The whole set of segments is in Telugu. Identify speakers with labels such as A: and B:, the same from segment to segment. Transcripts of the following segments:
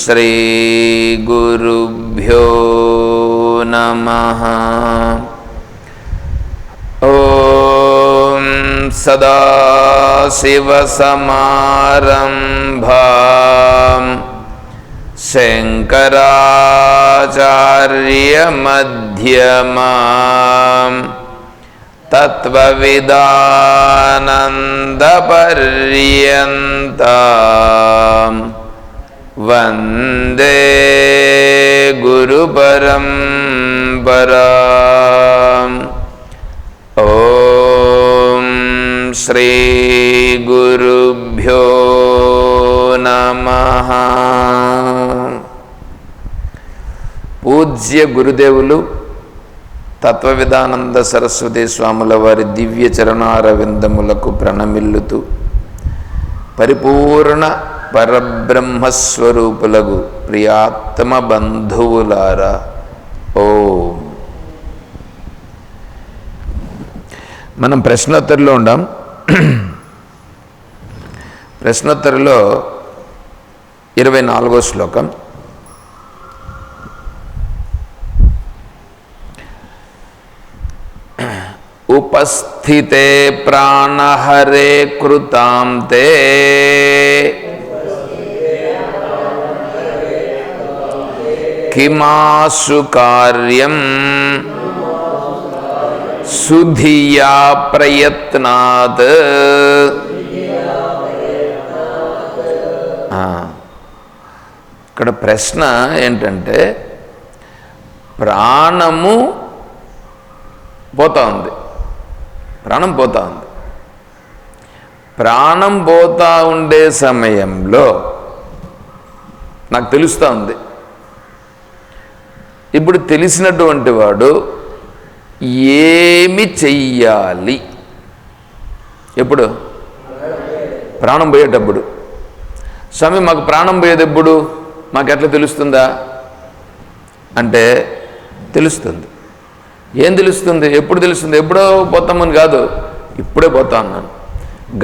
A: श्रीगुरुभ्यो नमः। ॐ सदाशिवसमारम्भाम् शङ्कराचार्यमध्यमाम् तत्त्वविदानन्दपर्यन्ताम् वन्दे गुरुपरम्पराम् ॐ श्रीगुरुभ्यो నమః పూజ్య గురుదేవులు తత్వవిధానంద సరస్వతి స్వాముల వారి దివ్య చరణారవిందములకు ప్రణమిల్లుతూ పరిపూర్ణ పరబ్రహ్మస్వరూపులకు ప్రియాత్మ బంధువులారా. ఓ. మనం ప్రశ్నోత్తరిలో ఉండాం. ప్రశ్నోత్తరిలో ఇరవై నాలుగో శ్లోకం. ఉపస్థితే ప్రాణహరే కృతాంతే కిమాసు కార్యం సుధియా ప్రయత్నాత్ ఇక్కడ ప్రశ్న ఏంటంటే ప్రాణము పోతా ఉంది. ప్రాణం పోతా ఉంది. ప్రాణం పోతా ఉండే సమయంలో నాకు తెలుస్తూ ఉంది. ఇప్పుడు తెలిసినటువంటి వాడు ఏమి చెయ్యాలి? ఎప్పుడు? ప్రాణం పోయేటప్పుడు. స్వామి మాకు ప్రాణం పోయేది ఎప్పుడు? మాకు ఎట్లా తెలుస్తుందా? అంటే తెలుస్తుంది. ఏం తెలుస్తుంది? ఎప్పుడు తెలుస్తుంది? ఎప్పుడో పోతామని కాదు. ఇప్పుడే పోతా అన్నాను.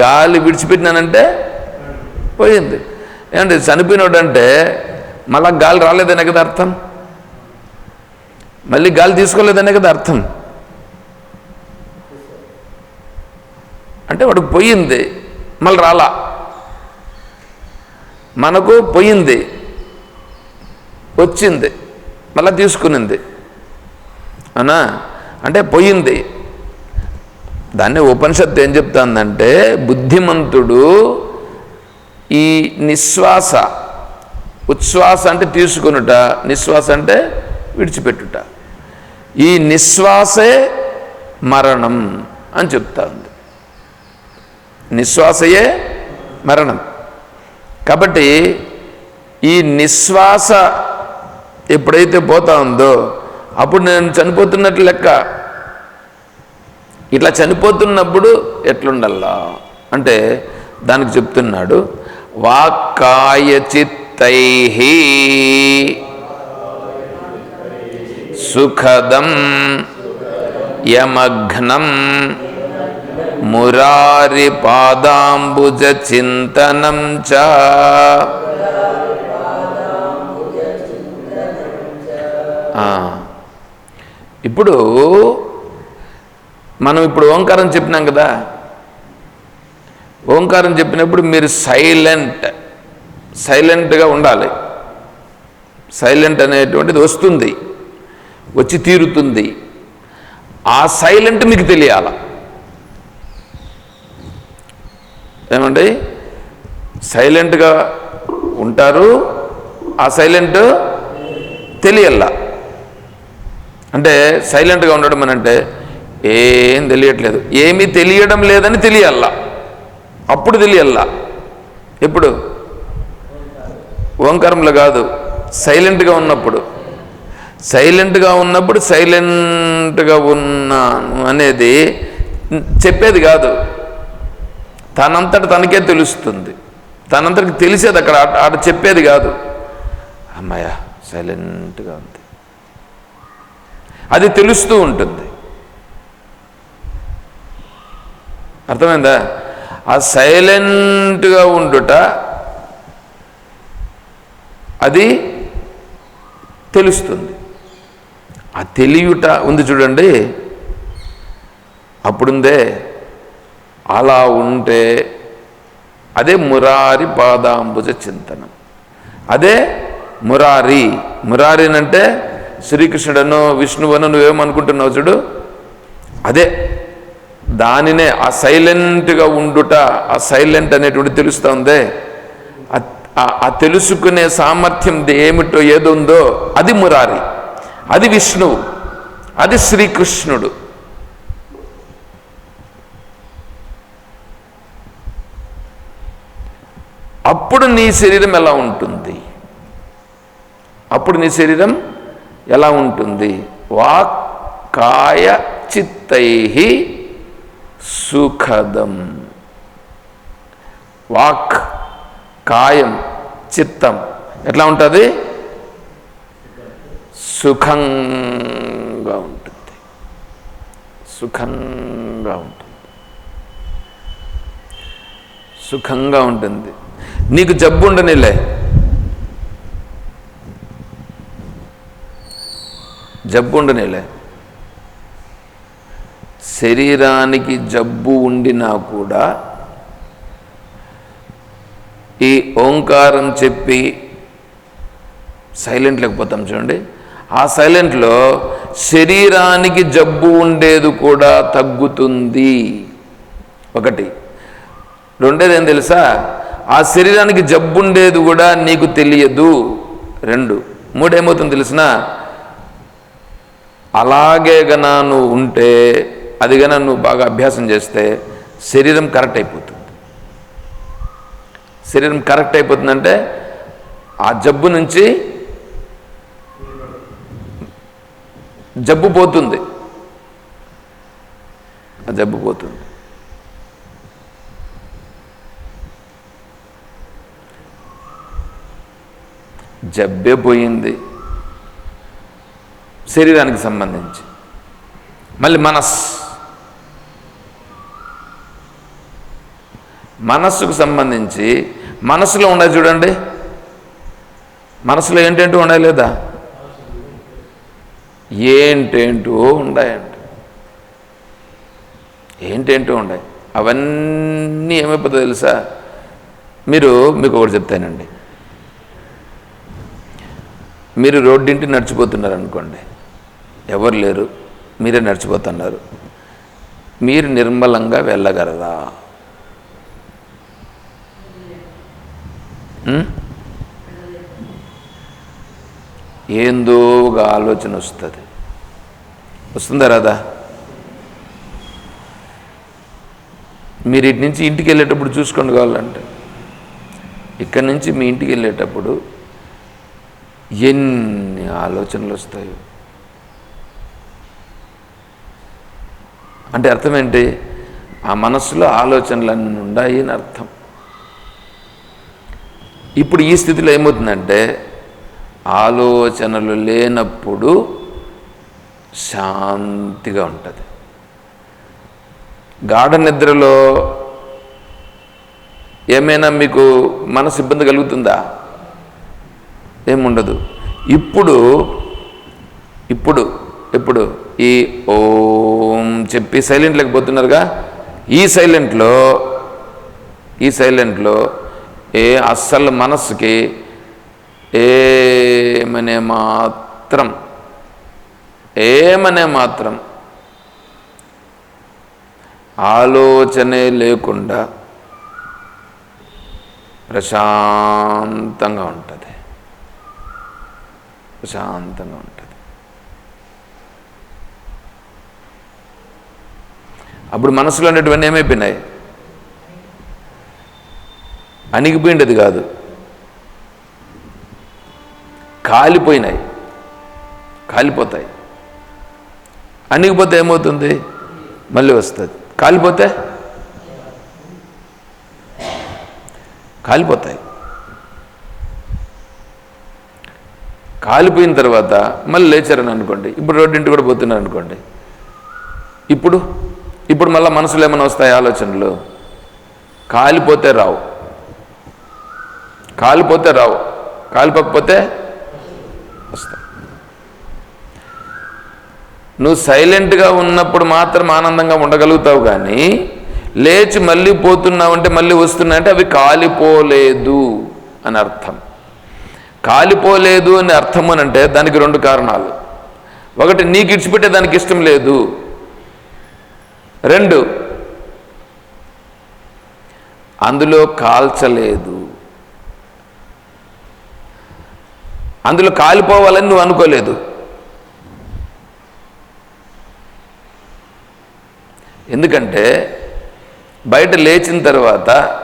A: గాలి విడిచిపెట్టినానంటే పోయింది. ఏమంటే చనిపోయినాడంటే మళ్ళా గాలి రాలేదనే కదా అర్థం? మళ్ళీ గాలి తీసుకోలేదనే కదా అర్థం? అంటే వాడికి పోయింది. మళ్ళీ రాలా. మనకు పోయింది. వచ్చింది. మళ్ళీ తీసుకునింది. అనా? అంటే పోయింది. దాన్ని ఉపనిషత్తు ఏం చెప్తుందంటే బుద్ధిమంతుడు ఈ నిశ్వాస ఉచ్ఛ్వాస అంటే తీసుకునుట నిశ్వాస అంటే విడిచిపెట్టుట. ఈ నిశ్వాసే మరణం అని చెప్తా ఉంది నిశ్వాసయే మరణం. కాబట్టి ఈ నిశ్వాస ఎప్పుడైతే పోతా ఉందో అప్పుడు నేను చనిపోతున్నట్లు లెక్క. ఇట్లా చనిపోతున్నప్పుడు ఎట్లుండల్లా? అంటే దానికి చెప్తున్నాడు వాక్కాయ చిత్తై సుఖదం యమగ్నం మురారి పాదాంబుజ చింతనం చ ఆ, ఇప్పుడు మనం ఇప్పుడు ఓంకారం చెప్పినాం కదా. ఓంకారం చెప్పినప్పుడు మీరు సైలెంట్ సైలెంట్గా ఉండాలి. సైలెంట్ అనేటువంటిది వస్తుంది వచ్చి తీరుతుంది. ఆ సైలెంట్ మీకు తెలియాల. ఏమండి? సైలెంట్గా ఉంటారు ఆ సైలెంట్ తెలియల్లా అంటే సైలెంట్గా ఉండడం అని అంటే ఏం తెలియట్లేదు. ఏమీ తెలియడం లేదని తెలియల్లా అప్పుడు తెలియల్లా ఎప్పుడు? ఓంకారంలో కాదు. సైలెంట్గా ఉన్నప్పుడు. సైలెంట్గా ఉన్నప్పుడు సైలెంట్గా ఉన్నాను అనేది చెప్పేది కాదు. తనంతట తనకే తెలుస్తుంది. తనంతటికి తెలిసేది అక్కడ. ఆట- ఆట చెప్పేది కాదు. అమ్మాయ సైలెంట్గా ఉంది. అది తెలుస్తూ ఉంటుంది. అర్థమైందా? ఆ సైలెంట్గా ఉండుట అది తెలుస్తుంది. ఆ తెలియుట ఉంది చూడండి. అప్పుడుందే అలా ఉంటే అదే మురారి పాదాంబుజ చింతనం. అదే మురారి. మురారి అంటే శ్రీకృష్ణుడను విష్ణువను నువ్వేమనుకుంటున్నావు చూడు? అదే దానినే ఆ సైలెంట్గా ఉండుట ఆ సైలెంట్ అనేటువంటి తెలుస్తుందే. ఆ- ఆ తెలుసుకునే సామర్థ్యం ఏమిటో ఏదో ఉందో అది మురారి అది విష్ణువు అది శ్రీకృష్ణుడు. అప్పుడు నీ శరీరం ఎలా ఉంటుంది? అప్పుడు నీ శరీరం ఎలా ఉంటుంది? వాక్ కాయ చిత్తై సుఖదం. వాక్ కాయం చిత్తం ఎట్లా ఉంటుంది? సుఖంగా ఉంటుంది. సుఖంగా ఉంటుంది. సుఖంగా ఉంటుంది. నీకు జబ్బు ఉండనిలే. జబ్బు ఉండనిలే. శరీరానికి జబ్బు ఉండినా కూడా ఈ ఓంకారం చెప్పి సైలెంట్ లేకపోతాం చూడండి. ఆ సైలెంట్లో శరీరానికి జబ్బు ఉండేది కూడా తగ్గుతుంది. ఒకటి. రెండేది ఏం తెలుసా? ఆ శరీరానికి జబ్బు ఉండేది కూడా నీకు తెలియదు. రెండు. మూడేమవుతుంది తెలిసినా? అలాగే గన నువ్వు ఉంటే అది గన నువ్వు బాగా అభ్యాసం చేస్తే శరీరం కరెక్ట్ అయిపోతుంది. శరీరం కరెక్ట్ అయిపోతుందంటే ఆ జబ్బు నుంచి జబ్బు పోతుంది. ఆ జబ్బు పోతుంది. జబ్బే పోయింది. శరీరానికి సంబంధించి. మళ్ళీ మనస్సు మనస్సుకు సంబంధించి మనసులో ఉండదు చూడండి. మనసులో ఏంటంటూ ఉండాలి లేదా? ఏంటేంటో ఉండాయంట. ఏంటేంటో ఉండాయి. అవన్నీ ఏమైపోతుందో తెలుసా? మీరు మీకు ఒకటి చెప్తానండి. మీరు రోడ్డింటి నడిచిపోతున్నారు అనుకోండి ఎవరు లేరు మీరే నడిచిపోతున్నారు. మీరు నిర్మలంగా వెళ్ళగలరా? ఏందో ఒక ఆలోచన వస్తుంది. వస్తుందా రాదా? మీరు ఇటు నుంచి ఇంటికి వెళ్ళేటప్పుడు చూసుకోండి కావాలంటే. ఇక్కడి నుంచి మీ ఇంటికి వెళ్ళేటప్పుడు ఎన్ని ఆలోచనలు వస్తాయో. అంటే అర్థం ఏంటి ఆ మనస్సులో ఆలోచనలన్నీ ఉన్నాయి అని అర్థం. ఇప్పుడు ఈ స్థితిలో ఏమవుతుందంటే ఆలోచనలు లేనప్పుడు శాంతిగా ఉంటుంది. గాఢ నిద్రలో ఏమైనా మీకు మనసు ఇబ్బంది కలుగుతుందా? ఏముండదు. ఇప్పుడు ఇప్పుడు ఇప్పుడు ఈ ఓ చెప్పి సైలెంట్ లేకపోతున్నారుగా ఈ సైలెంట్లో ఈ సైలెంట్లో ఏ అస్సలు మనస్సుకి ఏమనే మాత్రం ఏమనే మాత్రం ఆలోచనే లేకుండా ప్రశాంతంగా ఉంటుంది. ప్రశాంతంగా ఉంటుంది. అప్పుడు మనసులో ఉన్నటువంటి ఏమైపోయినాయి? అణిగిపోయిండది కాదు. కాలిపోయినాయి. కాలిపోతాయి. అణిగిపోతే ఏమవుతుంది? మళ్ళీ వస్తుంది. కాలిపోతే? కాలిపోతాయి. కాలిపోయిన తర్వాత మళ్ళీ లేచారని అనుకోండి. ఇప్పుడు రోడ్డింటి కూడా పోతున్నారు అనుకోండి ఇప్పుడు ఇప్పుడు మళ్ళీ మనసులో ఏమైనా వస్తాయి ఆలోచనలు? కాలిపోతే రావు. కాలిపోతే రావు. కాలిపోకపోతే వస్తాయి. నువ్వు సైలెంట్గా ఉన్నప్పుడు మాత్రం ఆనందంగా ఉండగలుగుతావు కానీ లేచి మళ్ళీ పోతున్నావు అంటే మళ్ళీ వస్తున్నాయంటే అవి కాలిపోలేదు అని అర్థం. కాలిపోలేదు అని అర్థం అని అంటే దానికి రెండు కారణాలు. ఒకటి నీకు ఇడిచిపెట్టే దానికి ఇష్టం లేదు. రెండు. అందులో కాల్చలేదు. అందులో కాలిపోవాలని నువ్వు అనుకోలేదు. ఎందుకంటే బయట లేచిన తర్వాత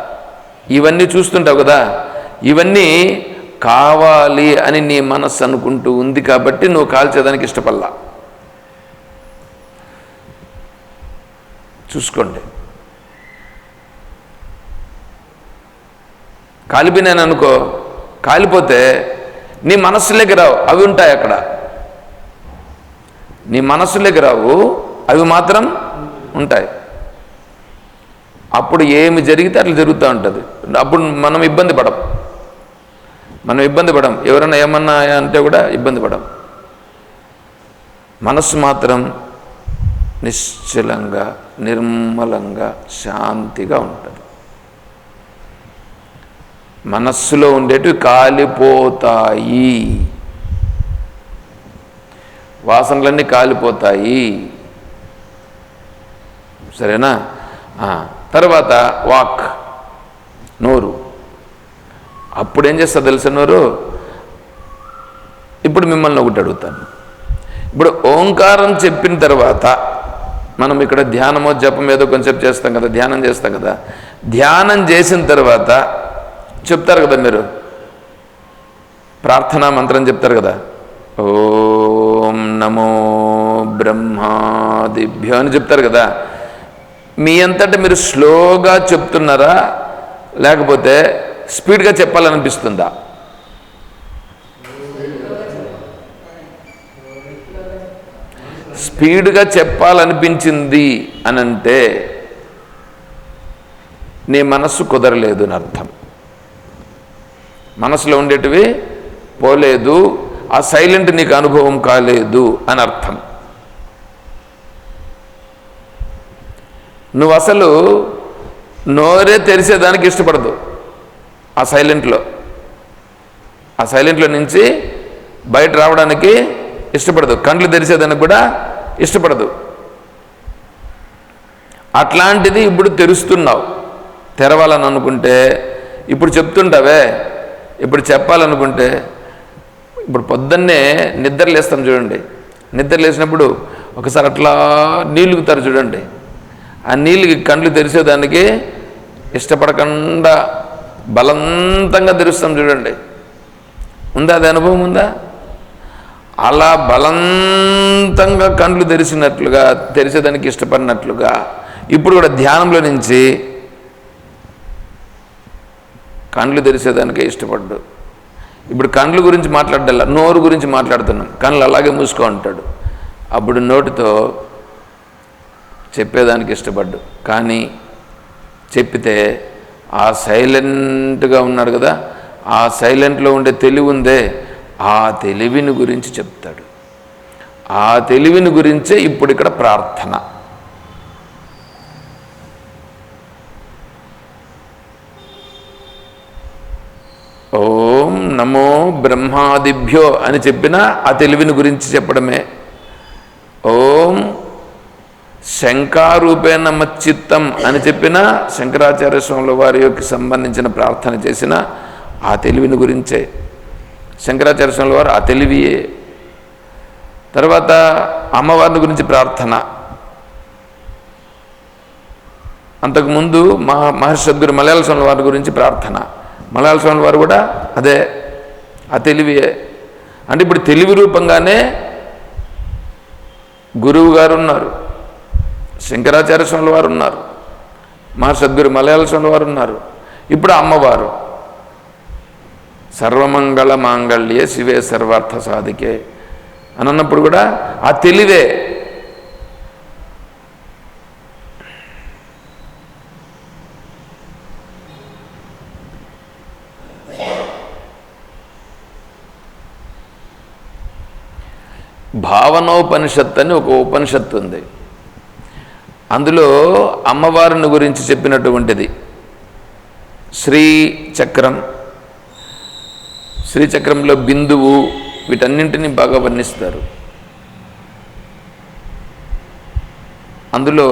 A: ఇవన్నీ చూస్తుంటావు కదా ఇవన్నీ కావాలి అని నీ మనస్సు అనుకుంటూ ఉంది కాబట్టి నువ్వు కాల్చేదానికి ఇష్టపడలా. చూసుకోండి. కాలిపోయినాను అనుకో కాలిపోతే నీ మనస్సులోకి రావు అవి ఉంటాయి అక్కడ. నీ మనస్సులోకి రావు అవి మాత్రం ఉంటాయి. అప్పుడు ఏమి జరిగితే అట్లా జరుగుతూ ఉంటుంది. అప్పుడు మనం ఇబ్బంది పడం మనం ఇబ్బంది పడం ఎవరైనా ఏమన్నా అంటే కూడా ఇబ్బంది పడం మనస్సు మాత్రం నిశ్చలంగా నిర్మలంగా శాంతిగా ఉంటుంది. మనస్సులో ఉండేటివి కాలిపోతాయి. వాసనలన్నీ కాలిపోతాయి. సరేనా? తర్వాత వాక్ నోరు. అప్పుడు ఏం చేస్తా తెలుసా నోరు? ఇప్పుడు మిమ్మల్ని ఒకటి అడుగుతాను. ఇప్పుడు ఓంకారం చెప్పిన తర్వాత మనం ఇక్కడ ధ్యానమో జపం ఏదో కొంచెం చేస్తాం కదా ధ్యానం చేస్తాం కదా. ధ్యానం చేసిన తర్వాత చెప్తారు కదా మీరు. ప్రార్థనా మంత్రం చెప్తారు కదా. ఓం నమో బ్రహ్మాదిభ్యో అని చెప్తారు కదా. మీ అంతటా మీరు స్లోగా చెప్తున్నారా? లేకపోతే స్పీడ్గా చెప్పాలనిపిస్తుందా? స్పీడ్గా చెప్పాలనిపించింది అని అంటే నీ మనస్సు కుదరలేదు అని అర్థం. మనసులో ఉండేటివి పోలేదు ఆ సైలెంట్ నీకు అనుభవం కాలేదు అని అర్థం. నువ్వు అసలు నోరే తెరిచేదానికి ఇష్టపడదు ఆ సైలెంట్లో. ఆ సైలెంట్లో నుంచి బయట రావడానికి ఇష్టపడదు. కండ్లు తెరిచేదానికి కూడా ఇష్టపడదు. అట్లాంటిది ఇప్పుడు తెరుస్తున్నావు. తెరవాలని అనుకుంటే ఇప్పుడు చెప్తుంటావే ఇప్పుడు చెప్పాలనుకుంటే ఇప్పుడు పొద్దున్నే నిద్ర లేస్తాం చూడండి. నిద్ర లేచినప్పుడు ఒకసారి అట్లా నీళ్ళుగుతారు చూడండి. ఆ నీళ్ళకి కండ్లు తెరిచేదానికి ఇష్టపడకుండా బలవంతంగా తెరుస్తాం చూడండి. ఉందా అది అనుభవం ఉందా? అలా బలంతంగా కండ్లు తెరిచినట్లుగా తెరిచేదానికి ఇష్టపడినట్లుగా ఇప్పుడు కూడా ధ్యానంలో నుంచి కండ్లు తెరిచేదానికే ఇష్టపడ్డు. ఇప్పుడు కండ్ల గురించి మాట్లాడల్లా నోరు గురించి మాట్లాడుతున్నాం. కళ్ళు అలాగే మూసుకో అంటాడు. అప్పుడు నోటితో చెప్పేదానికి ఇష్టపడ్డు. కానీ చెప్పితే ఆ సైలెంట్గా ఉన్నాడు కదా ఆ సైలెంట్లో ఉండే తెలివి ఉందే ఆ తెలివిని గురించి చెప్తాడు. ఆ తెలివిని గురించే ఇప్పుడు ఇక్కడ ప్రార్థన. ఓం నమో బ్రహ్మాదిభ్యో అని చెప్పిన ఆ తెలివిని గురించి చెప్పడమే. ఓం శంకారూపేణ మచ్చిత్తం అని చెప్పిన శంకరాచార్య స్వాముల వారి యొక్క సంబంధించిన ప్రార్థన చేసిన ఆ తెలివిని గురించే. శంకరాచార్య స్వాముల వారు ఆ తెలివియే తర్వాత అమ్మవారిని గురించి ప్రార్థన. అంతకుముందు మహా మహర్షి సద్గురు మలయాళ స్వామి వారి గురించి ప్రార్థన. మలయాళ స్వామి వారు కూడా అదే ఆ తెలివియే. అంటే ఇప్పుడు తెలివి రూపంగానే గురువు గారు ఉన్నారు శంకరాచార్య స్వామి వారు ఉన్నారు మహర్షి సద్గురు మలయాళ స్వామి వారు ఉన్నారు. ఇప్పుడు అమ్మవారు. సర్వమంగళ మాంగళ్య శివే సర్వార్థ సాధికే అని అన్నప్పుడు కూడా ఆ తెలివే భావనోపనిషత్ అని ఒక ఉపనిషత్తు ఉంది. అందులో అమ్మవారిని గురించి చెప్పినటువంటిది. శ్రీ చక్రం శ్రీచక్రంలో బిందువు వీటన్నింటినీ బాగా వర్ణిస్తారు. అందులో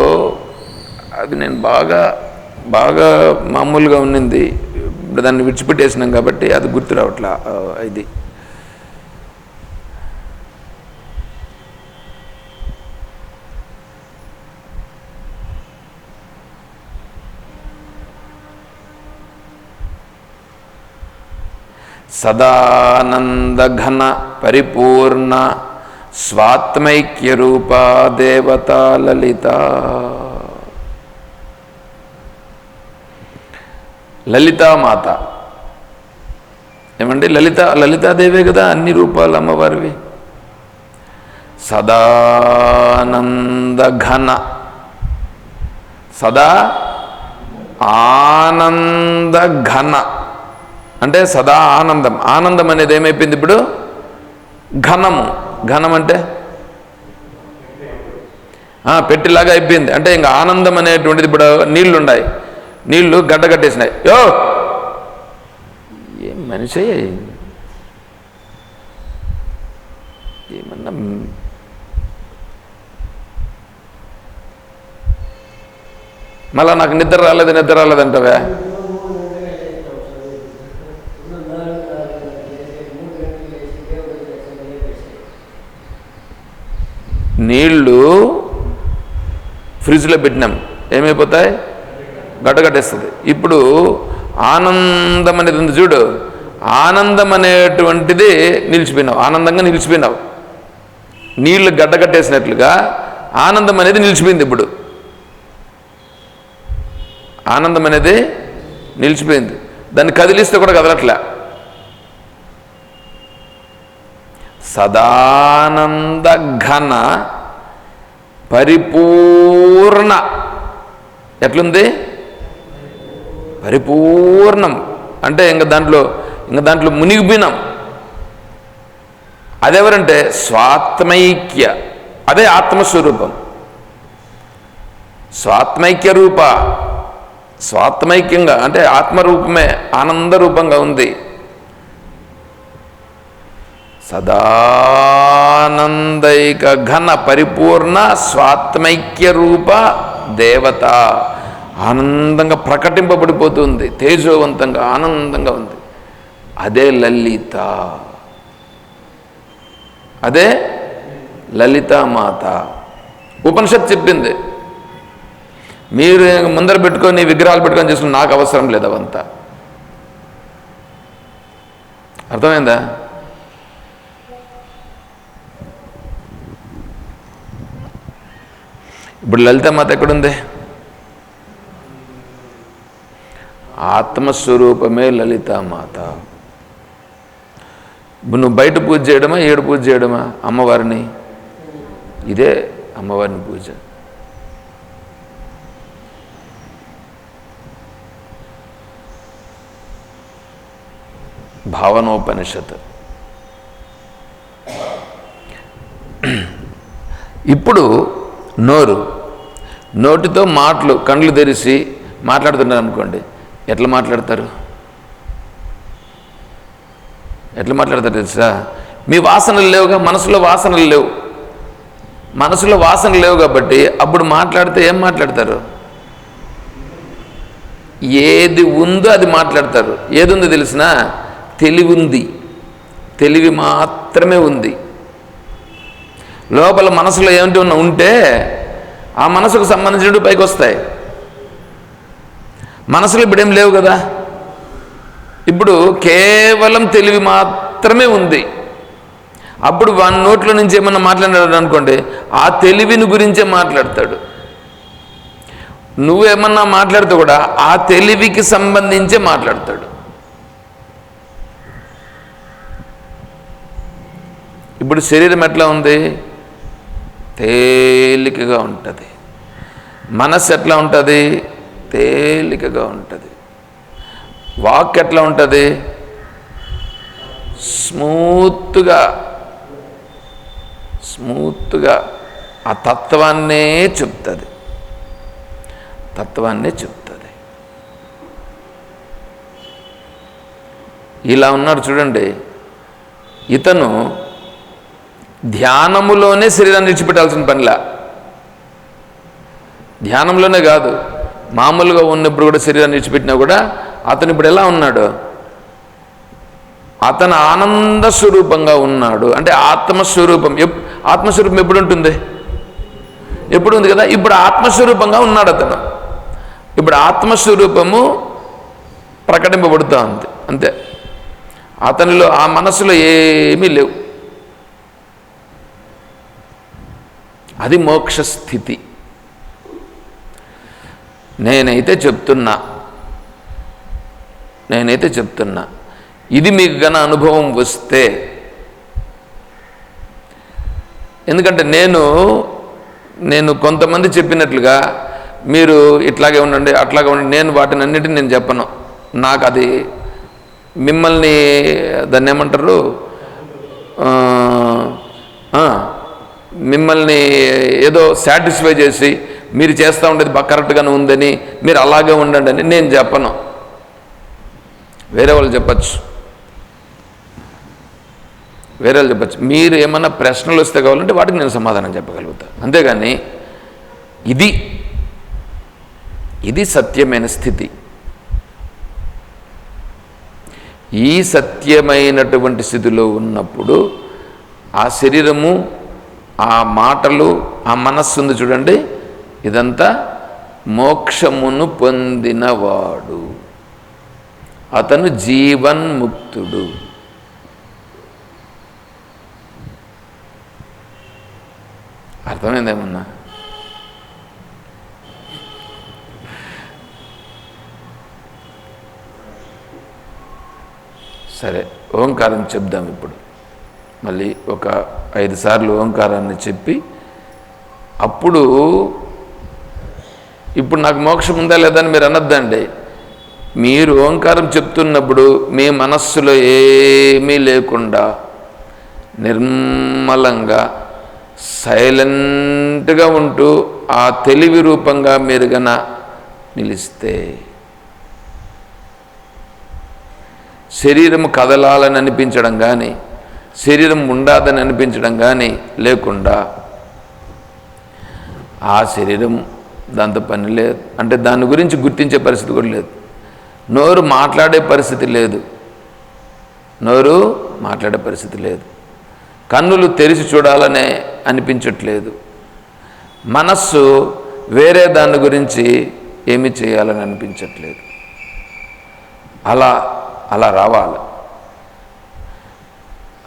A: అది నేను బాగా బాగా మామూలుగా ఉన్నింది. దాన్ని విడిచిపెట్టేసినాం కాబట్టి అది గుర్తు రావట్లా ఇది. ఇది సదానందఘన పరిపూర్ణ స్వాత్మైక్య రూపా దేవత లలిత. లలితామాత ఏమండి? లలిత లలితాదేవే కదా అన్ని రూపాలు అమ్మవారివి. సదానందఘన. సదా ఆనందఘన. అంటే సదా ఆనందం. ఆనందం అనేది ఏమైపోయింది ఇప్పుడు? ఘనము. ఘనం అంటే? పెట్టిలాగా అయిపోయింది. అంటే ఇంకా ఆనందం అనేటువంటిది ఇప్పుడు నీళ్ళు ఉన్నాయి నీళ్ళు గడ్డ కట్టేసినాయి యో! ఏం మనిషి? ఏమన్నా మళ్ళా నాకు నిద్ర రాలేదు నిద్ర రాలేదంటవే నీళ్ళు ఫ్రిడ్జ్లో పెట్టినాం. ఏమైపోతాయి? గడ్డగట్టేస్తుంది ఇప్పుడు ఆనందం అనేది ఉంది చూడు. ఆనందం అనేటువంటిది నిలిచిపోయినావు. ఆనందంగా నిలిచిపోయినావు. నీళ్ళు గడ్డగట్టేసినట్లుగా ఆనందం అనేది నిలిచిపోయింది ఇప్పుడు. ఆనందం అనేది నిలిచిపోయింది. దాన్ని కదిలిస్తే కూడా కదలట్లే. సదానంద ఘన పరిపూర్ణ. ఎట్లుంది? పరిపూర్ణం. అంటే ఇంక దాంట్లో ఇంక దాంట్లో మునిగిపోయినాం. అదెవరంటే స్వాత్మైక్య. అదే ఆత్మస్వరూపం. స్వాత్మైక్య రూప. స్వాత్మైక్యంగా అంటే ఆత్మరూపమే ఆనంద రూపంగా ఉంది. సదానందైక ఘన పరిపూర్ణ స్వాత్మైక్య రూప దేవత. ఆనందంగా ప్రకటింపబడిపోతుంది తేజోవంతంగా ఆనందంగా ఉంది. అదే లలిత. అదే లలితామాత ఉపనిషత్ చెప్పింది మీరు ముందర పెట్టుకొని విగ్రహాలు పెట్టుకొని చేసుకుని నాకు అవసరం లేదు అవంతా. అర్థమైందా? ఇప్పుడు లలితామాత ఎక్కడుంది? ఆత్మస్వరూపమే లలితామాత ఇప్పుడు నువ్వు బయట పూజ చేయడమా ఏడు పూజ చేయడమా అమ్మవారిని? ఇదే అమ్మవారిని పూజ. భావనోపనిషత్. ఇప్పుడు నోరు. నోటితో మాటలు కండ్లు తెరిచి మాట్లాడుతున్నారు అనుకోండి. ఎట్లా మాట్లాడతారు? ఎట్లా మాట్లాడతారు తెలుసా? మీ వాసనలు లేవుగా మనసులో వాసనలు లేవు. మనసులో వాసనలు లేవు కాబట్టి అప్పుడు మాట్లాడితే ఏం మాట్లాడతారు? ఏది ఉందో అది మాట్లాడతారు. ఏది ఉందో తెలిసినా? తెలివి ఉంది. తెలివి మాత్రమే ఉంది. లోపల మనసులో ఏమిటి ఉన్న ఉంటే ఆ మనసుకు సంబంధించినవి పైకి వస్తాయి. మనసులో ఇప్పుడేం లేవు కదా? ఇప్పుడు కేవలం తెలివి మాత్రమే ఉంది. అప్పుడు వాని నోట్లో నుంచి ఏమన్నా మాట్లాడాడు అనుకోండి ఆ తెలివిని గురించే మాట్లాడతాడు. నువ్వేమన్నా మాట్లాడితే కూడా ఆ తెలివికి సంబంధించే మాట్లాడతాడు. ఇప్పుడు శరీరం ఎట్లా ఉంది? తేలికగా ఉంటుంది. మనస్సు ఎట్లా ఉంటుంది? తేలికగా ఉంటుంది. వాక్ ఎట్లా ఉంటుంది? స్మూత్గా స్మూత్గా ఆ తత్వాన్నే చెప్తుంది. తత్వాన్నే చెప్తుంది. ఇలా ఉన్నాడు చూడండి. ఇతను ధ్యానములోనే శరీరాన్ని విడిచిపెట్టాల్సిన పనిలా. ధ్యానంలోనే కాదు మామూలుగా ఉన్నప్పుడు కూడా శరీరాన్ని విడిచిపెట్టినా కూడా అతను ఇప్పుడు ఎలా ఉన్నాడు? అతను ఆనంద స్వరూపంగా ఉన్నాడు. అంటే ఆత్మస్వరూపం ఎప్ ఆత్మస్వరూపం ఎప్పుడు ఉంటుంది ఎప్పుడు ఉంది కదా? ఇప్పుడు ఆత్మస్వరూపంగా ఉన్నాడు అతను. ఇప్పుడు ఆత్మస్వరూపము ప్రకటింపబడుతూ ఉంది అంతే. అతనిలో ఆ మనసులో ఏమీ లేవు. అది మోక్ష స్థితి నేనైతే చెప్తున్నా. నేనైతే చెప్తున్నా. ఇది మీకు గన అనుభవం వస్తే ఎందుకంటే నేను నేను కొంతమంది చెప్పినట్లుగా మీరు ఇట్లాగే ఉండండి అట్లాగే ఉండండి నేను వాటిని అన్నిటిని నేను చెప్పను. నాకు అది మిమ్మల్ని దాన్ని ఏమంటారు? మిమ్మల్ని ఏదో సాటిస్ఫై చేసి మీరు చేస్తూ ఉండేది కరెక్ట్గానే ఉందని మీరు అలాగే ఉండండి అని నేను చెప్పను. వేరే వాళ్ళు చెప్పచ్చు. వేరే వాళ్ళు చెప్పచ్చు. మీరు ఏమన్నా ప్రశ్నలు వస్తే కావాలంటే వాటికి నేను సమాధానం చెప్పగలుగుతాను అంతేగాని ఇది ఇది సత్యమైన స్థితి. ఈ సత్యమైనటువంటి స్థితిలో ఉన్నప్పుడు ఆ శరీరము ఆ మాటలు ఆ మనస్సుంది చూడండి ఇదంతా మోక్షమును పొందినవాడు. అతను జీవన్ముక్తుడు. అర్థమైందేమన్నా సరే ఓంకారం చెప్దాం ఇప్పుడు. మళ్ళీ ఒక ఐదు సార్లు ఓంకారాన్ని చెప్పి అప్పుడు ఇప్పుడు నాకు మోక్షం ఉందా లేదా అని మీరు అనొద్దండి. మీరు ఓంకారం చెప్తున్నప్పుడు మీ మనస్సులో ఏమీ లేకుండా నిర్మలంగా సైలెంట్గా ఉంటూ ఆ తెలివి రూపంగా మీరు గన నిలిస్తే శరీరం కదలాలని అనిపించడం కానీ శరీరం ఉండాదని అనిపించడం కానీ లేకుండా ఆ శరీరం దాంతో పని లేదు. అంటే దాని గురించి గుర్తించే పరిస్థితి కూడా లేదు. నోరు మాట్లాడే పరిస్థితి లేదు. నోరు మాట్లాడే పరిస్థితి లేదు. కన్నులు తెరిచి చూడాలనే అనిపించట్లేదు. మనస్సు వేరే దాని గురించి ఏమి చేయాలని అనిపించట్లేదు. అలా అలా రావాలి.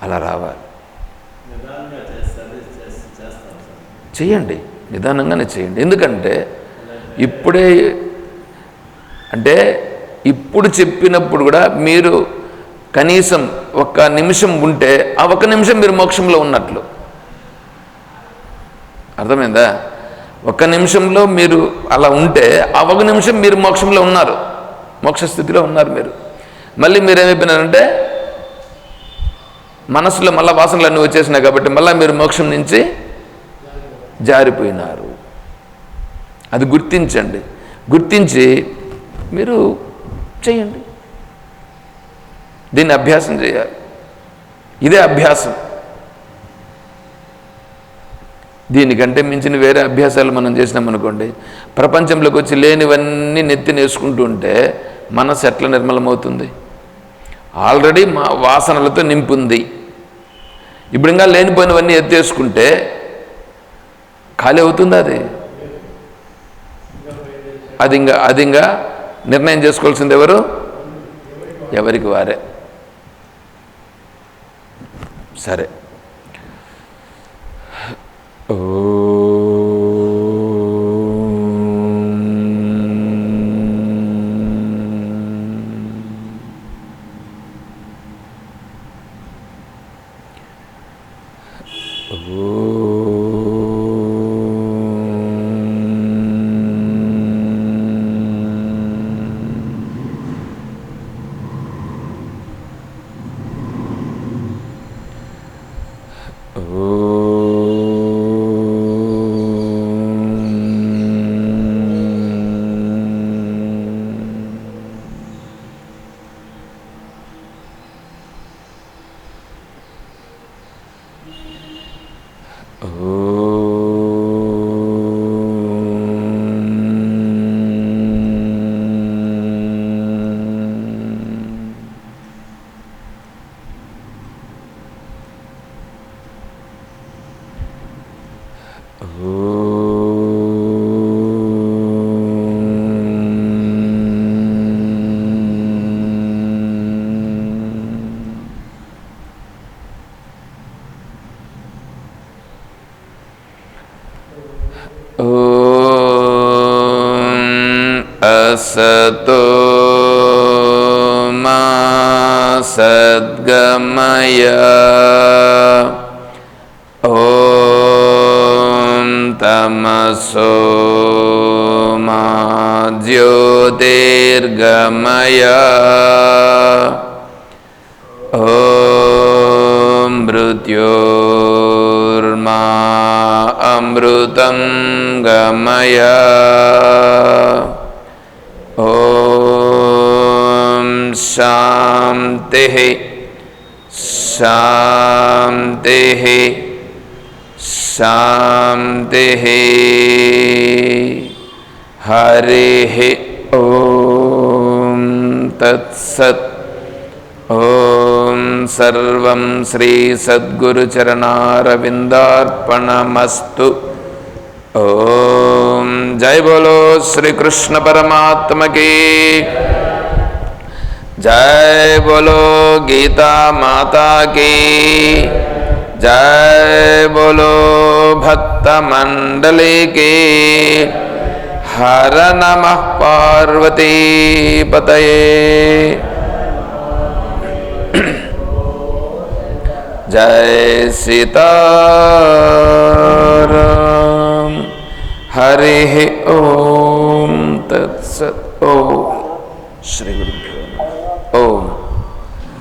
A: అలా రావాలి. చేయండి. నిదానంగానే చేయండి. ఎందుకంటే ఇప్పుడే అంటే ఇప్పుడు చెప్పినప్పుడు కూడా మీరు కనీసం ఒక్క నిమిషం ఉంటే ఆ ఒక్క నిమిషం మీరు మోక్షంలో ఉన్నట్లు. అర్థమైందా? ఒక్క నిమిషంలో మీరు అలా ఉంటే ఆ ఒక నిమిషం మీరు మోక్షంలో ఉన్నారు. మోక్ష స్థితిలో ఉన్నారు మీరు. మళ్ళీ మీరు ఏమైపోయినారంటే మనసులో మళ్ళీ వాసనలు అన్నీ వచ్చేసినాయి కాబట్టి మళ్ళీ మీరు మోక్షం నుంచి జారిపోయినారు. అది గుర్తించండి. గుర్తించి మీరు చేయండి. దీన్ని అభ్యాసం చేయాలి. ఇదే అభ్యాసం. దీనికంటే మించిన వేరే అభ్యాసాలు మనం చేసినామనుకోండి ప్రపంచంలోకి వచ్చి లేనివన్నీ నెత్తినేసుకుంటూ ఉంటే మనసు ఎట్లా నిర్మలమవుతుంది? ఆల్రెడీ మా వాసనలతో నింపుంది. ఇప్పుడు ఇంకా లేనిపోయినవన్నీ ఎత్తేసుకుంటే ఖాళీ అవుతుందా అది? అది ఇంకా అది ఇంకా నిర్ణయం చేసుకోవాల్సింది ఎవరు? ఎవరికి వారే. సరే. ఓ सतो मा सद्गमय। ॐ तमसो मा ज्योतिर्गमय। ॐ मृत्योर्मा अमृतं गमय ॐ शान्तिः शान्तिः शान्तिः। हरिः ॐ तत्सत्। ॐ सर्वं श्रीसद्गुरुचरणारविन्दार्पणमस्तु ॐ जय बोलो श्री कृष्ण परमात्मा की। जय बोलो गीता माता की। जय बोलो भक्त मंडली की। हर नमः पार्वती पतये। जय सीताराम। हरेः ॐ तत्सत् ॐ श्रीगुरुभ्यो ॐ